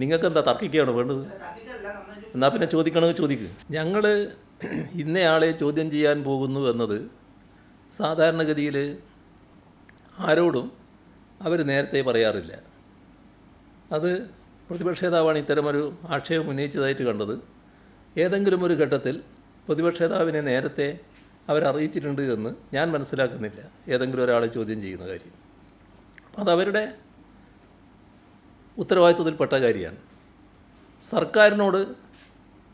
നിങ്ങൾക്ക് എന്താ തർക്കിക്കുകയാണോ വേണ്ടത്? എന്നാൽ പിന്നെ ചോദിക്കണമെങ്കിൽ ചോദിക്കുക ഞങ്ങൾ ഇന്നയാളെ ചോദ്യം ചെയ്യാൻ പോകുന്നു എന്നത് സാധാരണഗതിയിൽ ആരോടും അവർ നേരത്തെ പറയാറില്ല. അത് പ്രതിപക്ഷ നേതാവാണ് ഇത്തരമൊരു ആക്ഷേപം ഉന്നയിച്ചതായിട്ട് കണ്ടത്. ഏതെങ്കിലും ഒരു ഘട്ടത്തിൽ പ്രതിപക്ഷ നേതാവിനെ നേരത്തെ അവരറിയിച്ചിട്ടുണ്ട് എന്ന് ഞാൻ മനസ്സിലാക്കുന്നില്ല. ഏതെങ്കിലും ഒരാളെ ചോദ്യം ചെയ്യുന്ന കാര്യം. അതവരുടെ ഉത്തരവാദിത്വത്തിൽപ്പെട്ട കാര്യമാണ്. സർക്കാരിനോട്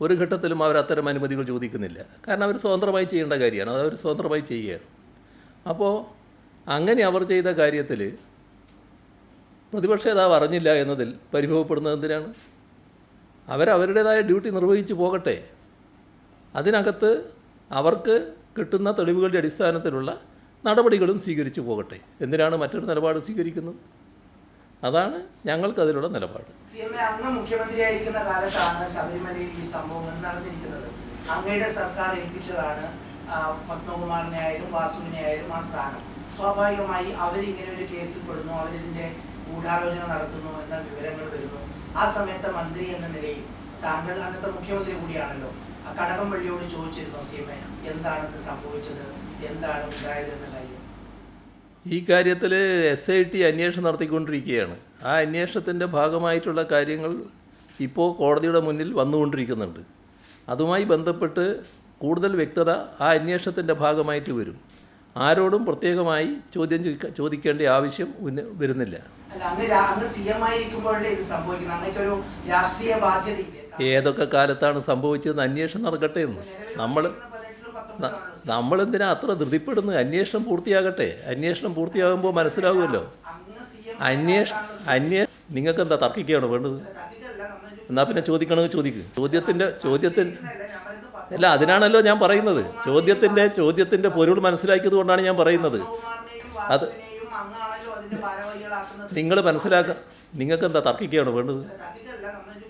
ഒരു ഘട്ടത്തിലും അവർ അത്തരം അനുമതികൾ ചോദിക്കുന്നില്ല. കാരണം അവർ സ്വതന്ത്രമായി ചെയ്യേണ്ട കാര്യമാണ്. അത് അവർ സ്വതന്ത്രമായി ചെയ്യുകയാണ്. അപ്പോൾ അങ്ങനെ അവർ ചെയ്ത കാര്യത്തിൽ പ്രതിപക്ഷ നേതാവ് അറിഞ്ഞില്ല എന്നതിൽ പരിഭവപ്പെടുന്നത് എന്തിനാണ്? അവരവരുടേതായ ഡ്യൂട്ടി നിർവഹിച്ചു പോകട്ടെ. അതിനകത്ത് അവർക്ക് കിട്ടുന്ന തെളിവുകളുടെ അടിസ്ഥാനത്തിലുള്ള നടപടികളും സ്വീകരിച്ചു പോകട്ടെ. എന്തിനാണ് മറ്റൊരു നിലപാട് സ്വീകരിക്കുന്നത്? അതാണ് ഞങ്ങൾക്ക് ഞങ്ങൾക്കതിലുള്ള നിലപാട്. അങ്ങ് മുഖ്യമന്ത്രിയായിരിക്കുന്ന കാലത്താണ് ഈ സർക്കാർ ആ, സ്ഥാനം. സ്വാഭാവികമായി അവരിങ്ങനെ ഒരു കേസിൽ പെടുന്നു അവരിതിന്റെ ഗൂഢാലോചന നടത്തുന്നു എന്ന വിവരങ്ങൾ വരുന്നു. ആ സമയത്ത് മന്ത്രി എന്ന നിലയിൽ താങ്കൾ അന്നത്തെ മുഖ്യമന്ത്രി കൂടിയാണല്ലോ കടകംപള്ളിയോട് ചോദിച്ചിരുന്നു സി എം എ എന്താണ് ഇത് സംഭവിച്ചത് എന്താണ് ഉണ്ടായത് എന്ന കാര്യം. ഈ കാര്യത്തിൽ എസ് ഐ ടി അന്വേഷണം നടത്തിക്കൊണ്ടിരിക്കുകയാണ്. ആ അന്വേഷണത്തിന്റെ ഭാഗമായിട്ടുള്ള കാര്യങ്ങൾ ഇപ്പോൾ കോടതിയുടെ മുന്നിൽ വന്നുകൊണ്ടിരിക്കുന്നുണ്ട്. അതുമായി ബന്ധപ്പെട്ട് കൂടുതൽ വ്യക്തത ആ അന്വേഷണത്തിന്റെ ഭാഗമായിട്ട് വരും. ആരോടും പ്രത്യേകമായി ചോദ്യം ചോദിക്കേണ്ട ആവശ്യം വരുന്നില്ല. ഏതൊക്കെ കാലത്താണ് സംഭവിച്ചതെന്ന് അന്വേഷണം നടക്കട്ടെ എന്ന്. നമ്മൾ നമ്മളെന്തിനാ അത്ര ധൃതിപ്പെടുന്നത് അന്വേഷണം പൂർത്തിയാകട്ടെ. അന്വേഷണം പൂർത്തിയാകുമ്പോൾ മനസ്സിലാവുമല്ലോ. അന്വേഷ അന്വേ നിങ്ങൾക്ക് എന്താ തർക്കിക്കുകയാണോ വേണ്ടത്? എന്നാൽ പിന്നെ ചോദിക്കണമെങ്കിൽ ചോദിക്കും. ചോദ്യത്തിന്റെ ചോദ്യത്തിൽ അല്ല അതിനാണല്ലോ ഞാൻ പറയുന്നത്. ചോദ്യത്തിന്റെ ചോദ്യത്തിന്റെ പൊരുൾ മനസ്സിലാക്കിയത് കൊണ്ടാണ് ഞാൻ പറയുന്നത്. അത് നിങ്ങൾ മനസ്സിലാക്ക നിങ്ങൾക്ക് എന്താ തർക്കിക്കുകയാണോ വേണ്ടത്?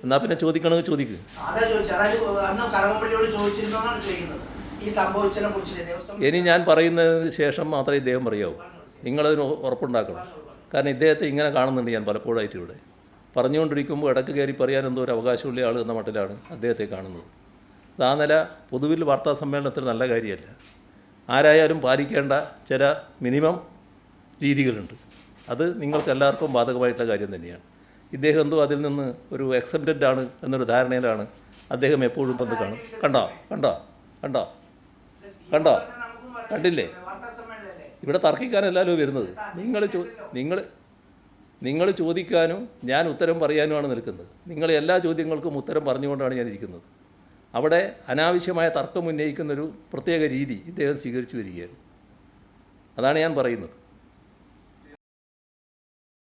എന്നാൽ പിന്നെ ചോദിക്കണമെങ്കിൽ ചോദിക്കുക ഈ സംഭവിച്ചതിനെ കുറിച്ചിട്ട് ദേവസ്വം ഇനി ഞാൻ പറയുന്നതിന് ശേഷം മാത്രമേ ഇദ്ദേഹം പറയാവൂ നിങ്ങളതിന് ഉറപ്പുണ്ടാക്കണം. കാരണം ഇദ്ദേഹത്തെ ഇങ്ങനെ കാണുന്നുണ്ട് ഞാൻ പലപ്പോഴായിട്ട് ഇവിടെ. പറഞ്ഞുകൊണ്ടിരിക്കുമ്പോൾ ഇടയ്ക്ക് കയറി പറയാൻ എന്തോ ഒരു അവകാശമുള്ള ആൾ എന്ന മട്ടിലാണ് അദ്ദേഹത്തെ കാണുന്നത്. അത് ആ നില പൊതുവിൽ വാർത്താ സമ്മേളനത്തിൽ നല്ല കാര്യമല്ല. ആരായാലും പാലിക്കേണ്ട ചില മിനിമം രീതികളുണ്ട്. അത് നിങ്ങൾക്ക് എല്ലാവർക്കും ബാധകമായിട്ടുള്ള കാര്യം തന്നെയാണ്. ഇദ്ദേഹം എന്തോ അതിൽ നിന്ന് ഒരു എക്സെപ്റ്റഡ് ആണ് എന്നൊരു ധാരണയിലാണ് അദ്ദേഹം എപ്പോഴും വന്ന് കാണും. കണ്ടോ? കണ്ടോ? കണ്ടോ? കണ്ടോ. കണ്ടില്ലേ? ഇവിടെ തർക്കിക്കാനല്ലോ വരുന്നത്. നിങ്ങൾ ചോ നിങ്ങൾ നിങ്ങൾ ചോദിക്കാനും ഞാൻ ഉത്തരം പറയാനുമാണ് നിൽക്കുന്നത്. നിങ്ങൾ എല്ലാ ചോദ്യങ്ങൾക്കും ഉത്തരം പറഞ്ഞുകൊണ്ടാണ് ഞാൻ ഇരിക്കുന്നത്. അവിടെ അനാവശ്യമായ തർക്കം ഉന്നയിക്കുന്നൊരു പ്രത്യേക രീതി ഇദ്ദേഹം സ്വീകരിച്ചു വരികയാണ്. അതാണ് ഞാൻ പറയുന്നത്.